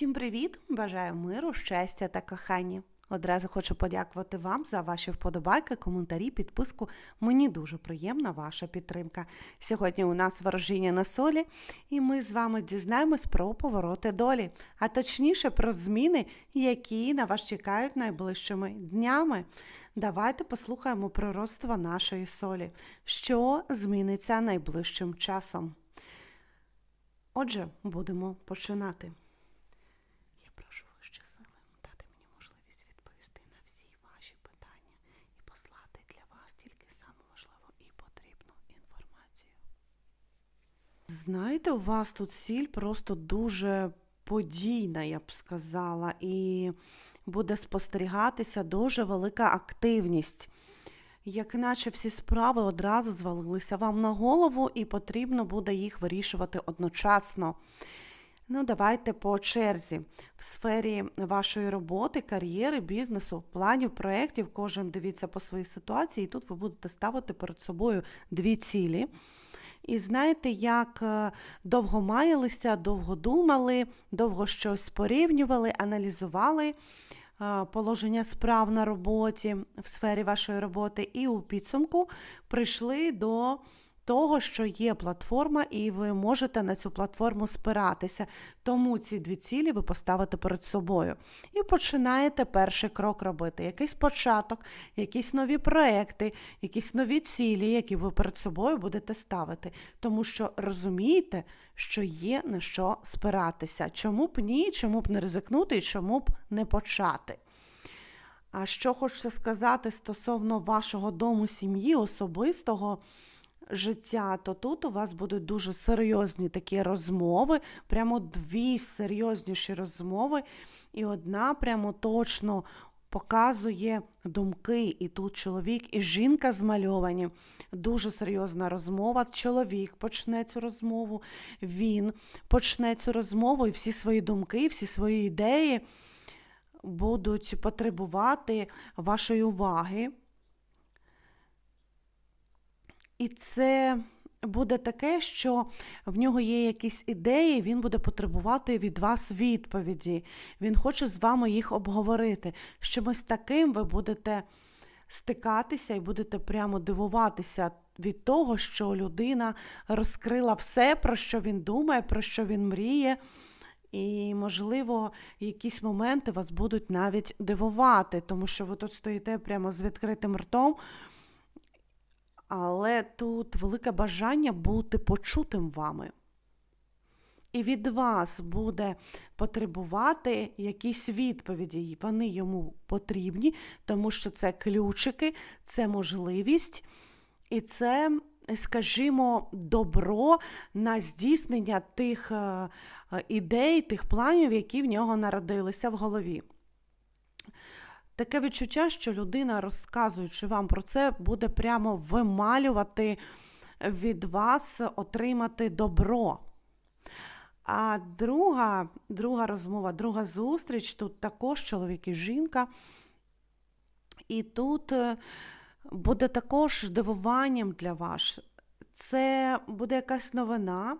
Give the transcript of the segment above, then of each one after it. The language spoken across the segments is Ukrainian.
Всім привіт! Бажаю миру, щастя та кохання. Одразу хочу подякувати вам за ваші вподобайки, коментарі, підписку. Мені дуже приємна ваша підтримка. Сьогодні у нас ворожіння на солі, і ми з вами дізнаємось про повороти долі, а точніше про зміни, які на вас чекають найближчими днями. Давайте послухаємо пророцтво нашої солі, що зміниться найближчим часом. Отже, будемо починати. Я прошу вище сили дати мені можливість відповісти на всі ваші питання і послати для вас тільки саму важливу і потрібну інформацію. Знаєте, у вас тут сіль просто дуже подійна, я б сказала, і буде спостерігатися дуже велика активність. Як наче всі справи одразу звалилися вам на голову, і потрібно буде їх вирішувати одночасно. Ну, давайте по черзі. В сфері вашої роботи, кар'єри, бізнесу, планів, проєктів, кожен дивіться по своїй ситуації, і тут ви будете ставити перед собою дві цілі. І знаєте, як е, довго маялися, довго думали, довго щось порівнювали, аналізували е, положення справ на роботі в сфері вашої роботи, і у підсумку прийшли до того, що є платформа, і ви можете на цю платформу спиратися. Тому ці дві цілі ви поставите перед собою. І починаєте перший крок робити. Якийсь початок, якісь нові проекти, якісь нові цілі, які ви перед собою будете ставити. Тому що розумієте, що є на що спиратися. Чому б ні, чому б не ризикнути і чому б не почати. А що хочеться сказати стосовно вашого дому, сім'ї, особистого життя, то тут у вас будуть дуже серйозні такі розмови, прямо дві серйозніші розмови, і одна прямо точно показує думки. І тут чоловік і жінка змальовані. Дуже серйозна розмова. Чоловік почне цю розмову, він почне цю розмову, і всі свої думки, всі свої ідеї будуть потребувати вашої уваги. І це буде таке, що в нього є якісь ідеї, він буде потребувати від вас відповіді. Він хоче з вами їх обговорити. З чимось таким ви будете стикатися і будете прямо дивуватися від того, що людина розкрила все, про що він думає, про що він мріє. І, можливо, якісь моменти вас будуть навіть дивувати, тому що ви тут стоїте прямо з відкритим ртом. Але тут велике бажання бути почутим вами. І від вас буде потребувати якісь відповіді. Вони йому потрібні, тому що це ключики, це можливість, і це, скажімо, добро на здійснення тих е, ідей, тих планів, які в нього народилися в голові. Таке відчуття, що людина, розказуючи вам про це, буде прямо вималювати від вас, отримати добро. А друга друга розмова, друга зустріч тут також чоловік і жінка. І тут е, буде також здивуванням для вас. Це буде якась новина,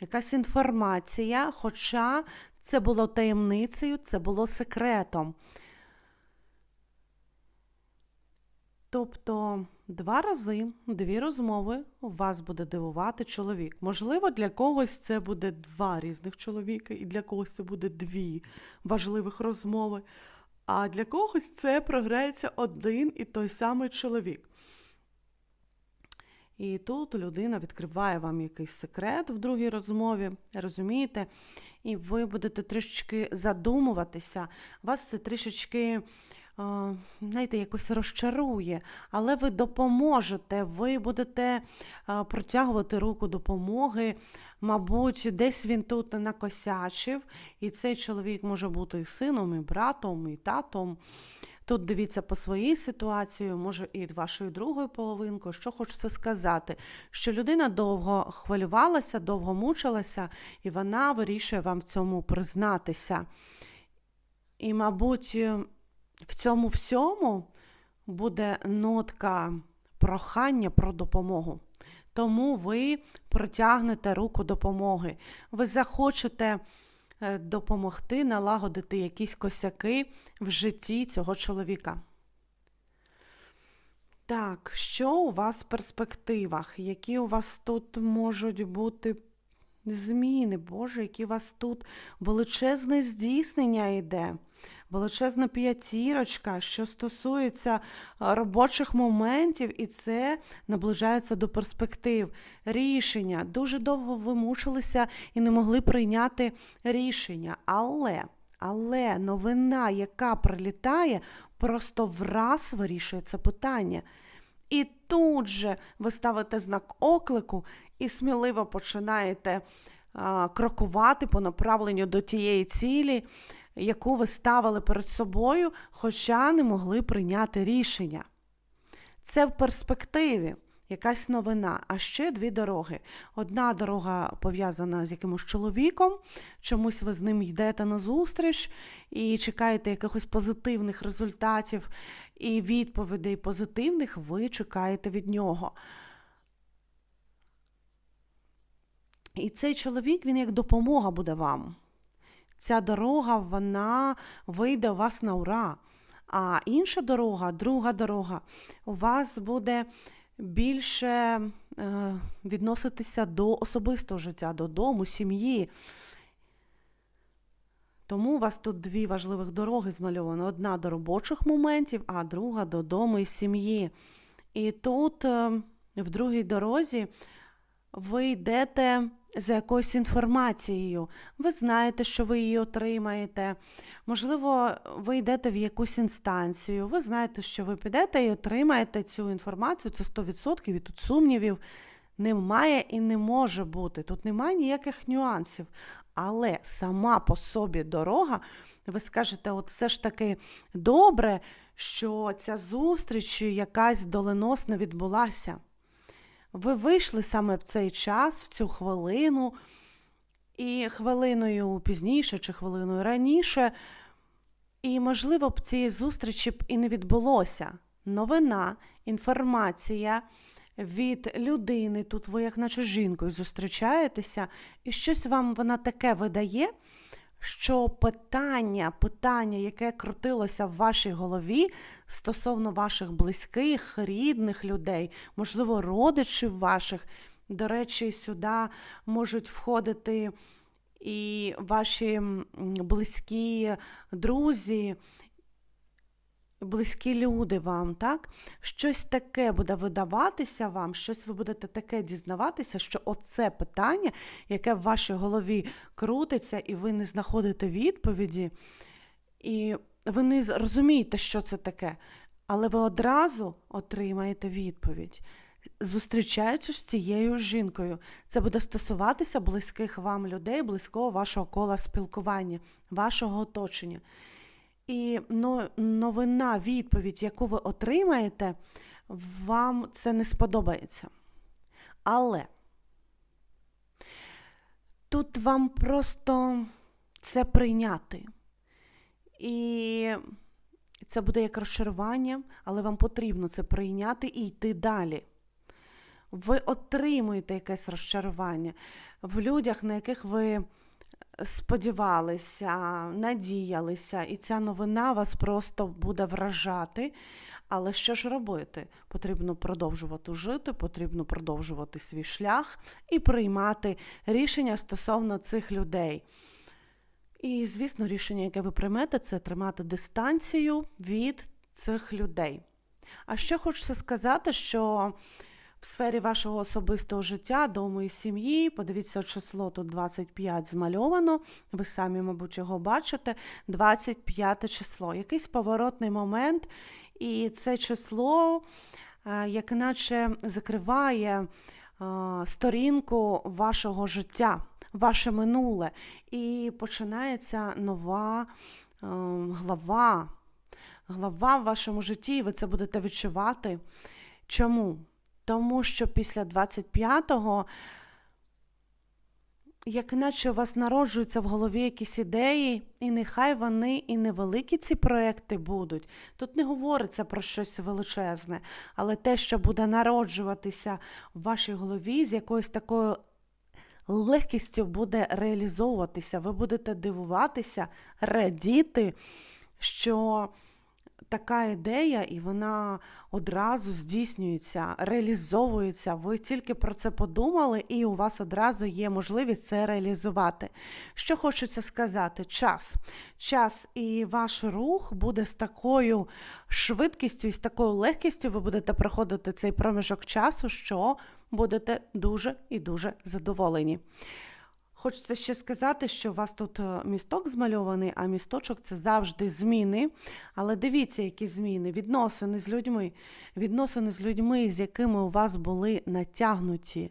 якась інформація, хоча це було таємницею, це було секретом. Тобто два рази, дві розмови вас буде дивувати чоловік. Можливо, для когось це буде два різних чоловіка, і для когось це буде дві важливих розмови. А для когось це програється один і той самий чоловік. І тут людина відкриває вам якийсь секрет в другій розмові, розумієте? І ви будете трішечки задумуватися. Вас це трішечки знаєте, якось розчарує, але ви допоможете, ви будете протягувати руку допомоги. Мабуть, десь він тут накосячив, і цей чоловік може бути і сином, і братом, і татом. Тут дивіться по своїй ситуації, може, і вашою другою половинкою, що хочеться сказати, що людина довго хвилювалася, довго мучилася, і вона вирішує вам в цьому признатися. І, мабуть, в цьому всьому буде нотка прохання про допомогу. Тому ви протягнете руку допомоги. Ви захочете е, допомогти налагодити якісь косяки в житті цього чоловіка. Так, що у вас в перспективах? Які у вас тут можуть бути зміни? Боже, які у вас тут величезне здійснення йде, величезна п'ятірочка, що стосується робочих моментів, і це наближається до перспектив. Рішення. Дуже довго ви мучилися і не могли прийняти рішення. Але, але новина, яка прилітає, просто враз вирішує це питання. І тут же ви ставите знак оклику і сміливо починаєте а, крокувати по направленню до тієї цілі, яку ви ставили перед собою, хоча не могли прийняти рішення. Це в перспективі. Якась новина, а ще дві дороги. Одна дорога пов'язана з якимось чоловіком, чомусь ви з ним йдете на зустріч і чекаєте якихось позитивних результатів і відповідей позитивних ви чекаєте від нього. І цей чоловік, він як допомога буде вам. Ця дорога, вона вийде у вас на ура. А інша дорога, друга дорога, у вас буде більше е, відноситися до особистого життя, додому, сім'ї. Тому у вас тут дві важливих дороги змальовано: одна до робочих моментів, а друга додому і сім'ї. І тут, е, в другій дорозі, ви йдете за якоюсь інформацією. Ви знаєте, що ви її отримаєте. Можливо, ви йдете в якусь інстанцію, ви знаєте, що ви підете і отримаєте цю інформацію, це 100%, і тут сумнівів немає і не може бути. Тут немає ніяких нюансів. Але сама по собі дорога, ви скажете, от все ж таки добре, що ця зустріч якась доленосна відбулася. Ви вийшли саме в цей час, в цю хвилину, і хвилиною пізніше чи хвилиною раніше, і, можливо, б цієї зустрічі б і не відбулося. Новина, інформація від людини, тут. Ви, як наче жінкою, зустрічаєтеся, і щось вам вона таке видає, що питання, питання, яке крутилося в вашій голові стосовно ваших близьких, рідних людей, можливо, родичів ваших. До речі, сюди можуть входити і ваші близькі друзі, близькі люди вам, так? Щось таке буде видаватися вам, щось ви будете таке дізнаватися, що оце питання, яке в вашій голові крутиться, і ви не знаходите відповіді, і ви не розумієте, що це таке, але ви одразу отримаєте відповідь. Зустрічаючись з цією жінкою, це буде стосуватися близьких вам людей, близького вашого кола спілкування, вашого оточення. І новина, відповідь, яку ви отримаєте, вам це не сподобається. Але тут вам просто це прийняти. І це буде як розчарування, але вам потрібно це прийняти і йти далі. Ви отримуєте якесь розчарування в людях, на яких ви сподівалися, надіялися, і ця новина вас просто буде вражати. Але що ж робити? Потрібно продовжувати жити, потрібно продовжувати свій шлях і приймати рішення стосовно цих людей. І, звісно, рішення, яке ви приймете, це тримати дистанцію від цих людей. А ще хочеться сказати, що в сфері вашого особистого життя, дому і сім'ї, подивіться число тут 25 змальовано, ви самі, мабуть, його бачите. 25 число, якийсь поворотний момент, і це число, е, як наче закриває е, сторінку вашого життя, ваше минуле, і починається нова е, глава. Глава в вашому житті, і ви це будете відчувати. Чому? Тому що після 25-го, як наче у вас народжуються в голові якісь ідеї, і нехай вони і невеликі ці проекти будуть. Тут не говориться про щось величезне, але те, що буде народжуватися в вашій голові з якоюсь такою легкістю буде реалізовуватися. Ви будете дивуватися, радіти, що така ідея, і вона одразу здійснюється, реалізовується. Ви тільки про це подумали, і у вас одразу є можливість це реалізувати. Що хочеться сказати? Час. Час і ваш рух буде з такою швидкістю і з такою легкістю ви будете проходити цей проміжок часу, що будете дуже і дуже задоволені. Хочеться ще сказати, що у вас тут е, місток змальований, а місточок це завжди зміни. Але дивіться, які зміни. Відносини з людьми. Відносини з людьми, з якими у вас були натягнуті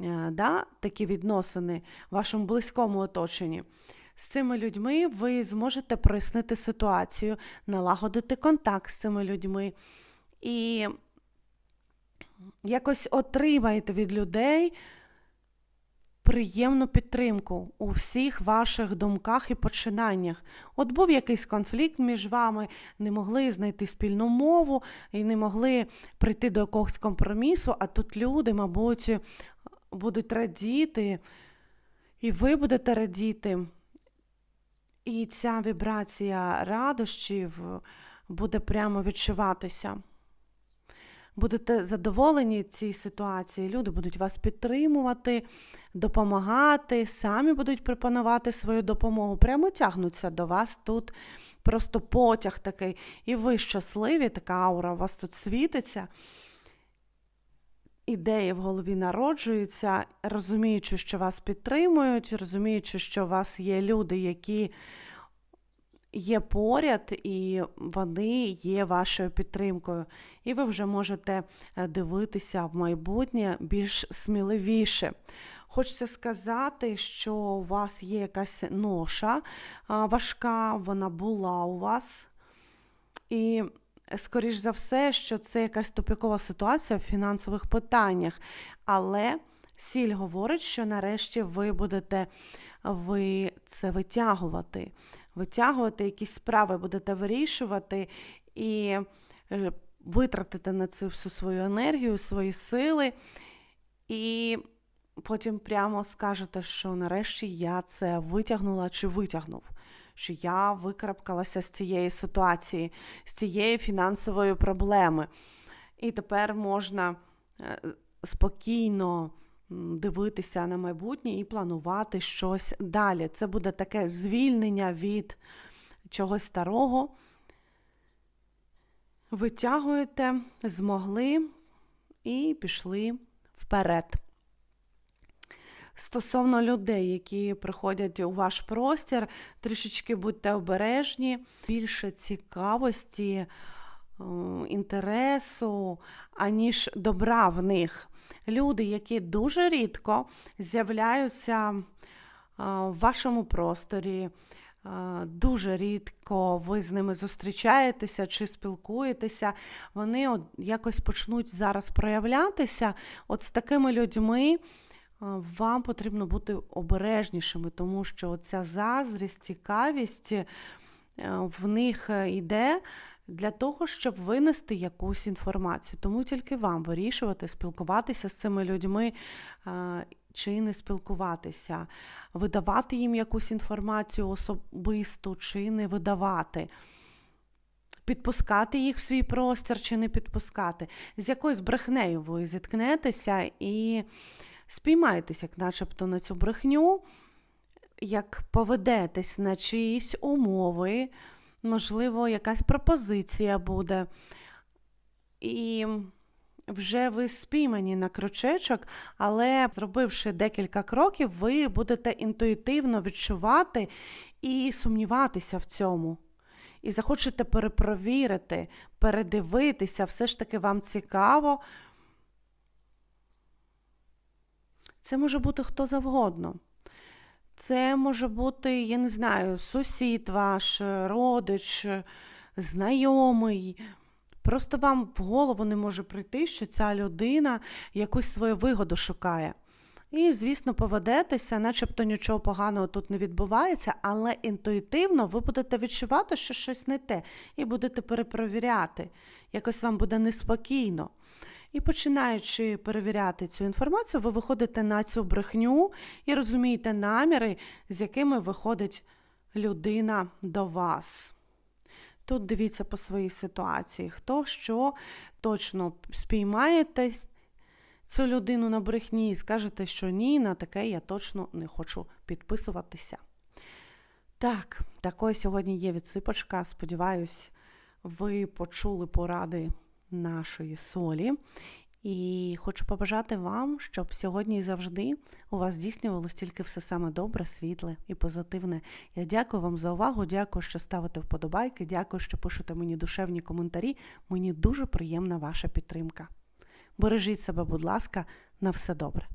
е, да, такі відносини в вашому близькому оточенні. З цими людьми ви зможете прояснити ситуацію, налагодити контакт з цими людьми. І якось отримаєте від людей приємну підтримку у всіх ваших думках і починаннях. От був якийсь конфлікт між вами, не могли знайти спільну мову і не могли прийти до якогось компромісу, а тут люди, мабуть, будуть радіти, і ви будете радіти. І ця вібрація радощів буде прямо відчуватися будете задоволені цій ситуації, люди будуть вас підтримувати, допомагати, самі будуть пропонувати свою допомогу, прямо тягнуться до вас тут. Просто потяг такий, і ви щасливі, така аура у вас тут світиться. Ідеї в голові народжуються, розуміючи, що вас підтримують, розуміючи, що у вас є люди, які є поряд, і вони є вашою підтримкою. І ви вже можете е, дивитися в майбутнє більш сміливіше. Хочеться сказати, що у вас є якась ноша важка, вона була у вас. І скоріш за все, що це якась тупікова ситуація в фінансових питаннях. Але сіль говорить, що нарешті ви будете ви це витягувати витягувати якісь справи, будете вирішувати і е, витратите на це всю свою енергію, свої сили, і потім прямо скажете, що нарешті я це витягнула чи витягнув. Що я викарабкалася з цієї ситуації, з цієї фінансової проблеми. І тепер можна е, спокійно дивитися на майбутнє і планувати щось далі. Це буде таке звільнення від чогось старого. Витягуєте, змогли і пішли вперед. Стосовно людей, які приходять у ваш простір, трішечки будьте обережні, більше цікавості, інтересу, аніж добра в них люди, які дуже рідко з'являються в вашому просторі. Дуже рідко ви з ними зустрічаєтеся чи спілкуєтеся, вони от якось почнуть зараз проявлятися. От з такими людьми вам потрібно бути обережнішими, тому що ця заздрість, цікавість в них йде для того, щоб винести якусь інформацію. Тому тільки вам вирішувати, спілкуватися з цими людьми чи не спілкуватися, видавати їм якусь інформацію особисту чи не видавати. Підпускати їх в свій простір чи не підпускати. З якоюсь брехнею ви зіткнетеся і спіймаєтесь, як начебто на цю брехню, як поведетесь на чиїсь умови, можливо, якась пропозиція буде. І вже ви спіймані на крючечок, але зробивши декілька кроків, ви будете інтуїтивно відчувати і сумніватися в цьому. І захочете перепровірити, передивитися, все ж таки вам цікаво. Це може бути хто завгодно. Це може бути, я не знаю, сусід ваш, родич, знайомий. Просто вам в голову не може прийти, що ця людина якусь свою вигоду шукає. І, звісно, поведетеся, начебто нічого поганого тут не відбувається, але інтуїтивно ви будете відчувати, що щось не те, і будете перепровіряти. Якось вам буде неспокійно. І починаючи перевіряти цю інформацію, ви виходите на цю брехню і розумієте наміри, з якими виходить людина до вас. Тут дивіться по своїй ситуації, хто що точно спіймаєте цю людину на брехні і скажете, що ні, на таке я точно не хочу підписуватися. Так, такою сьогодні є відсипочка. Сподіваюсь, ви почули поради нашої солі. І хочу побажати вам, щоб сьогодні і завжди у вас здійснювалось тільки все саме добре, світле і позитивне. Я дякую вам за увагу, дякую, що ставите вподобайки, дякую, що пишете мені душевні коментарі. Мені дуже приємна ваша підтримка. Бережіть себе, будь ласка, на все добре.